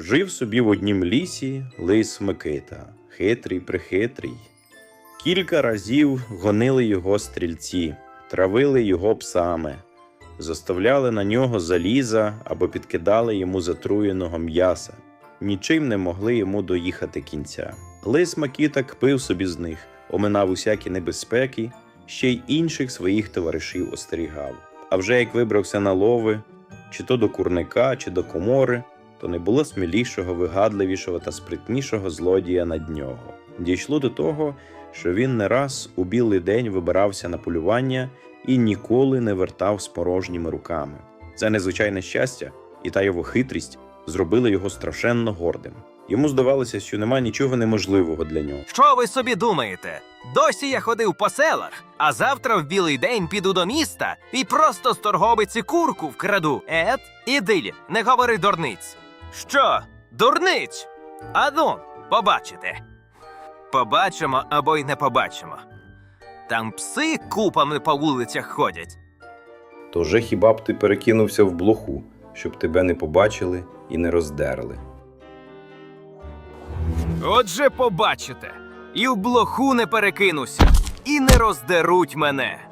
Жив собі в однім лісі лис Микита, хитрий прихитрий. Кілька разів гонили його стрільці, травили його псами, заставляли на нього заліза або підкидали йому затруєного м'яса. Нічим не могли йому доїхати кінця. Лис Макіта кпив собі з них, оминав усякі небезпеки, ще й інших своїх товаришів остерігав. А вже як вибрався на лови, чи то до курника, чи до комори, то не було смілішого, вигадливішого та спритнішого злодія над нього. Дійшло до того, що він не раз у білий день вибирався на полювання і ніколи не вертав з порожніми руками. Це незвичайне щастя і та його хитрість зробили його страшенно гордим. Йому здавалося, що нема нічого неможливого для нього. Що ви собі думаєте? Досі я ходив по селах, а завтра в білий день піду до міста і просто з торговиці курку вкраду. Ет, ідилі, не говори дурниць. Що? Дурниць? А ну, побачите. Побачимо або й не побачимо. Там пси купами по вулицях ходять. То же хіба б ти перекинувся в блоху, щоб тебе не побачили і не роздерли. Отже, побачите, і в блоху не перекинуся, і не роздеруть мене.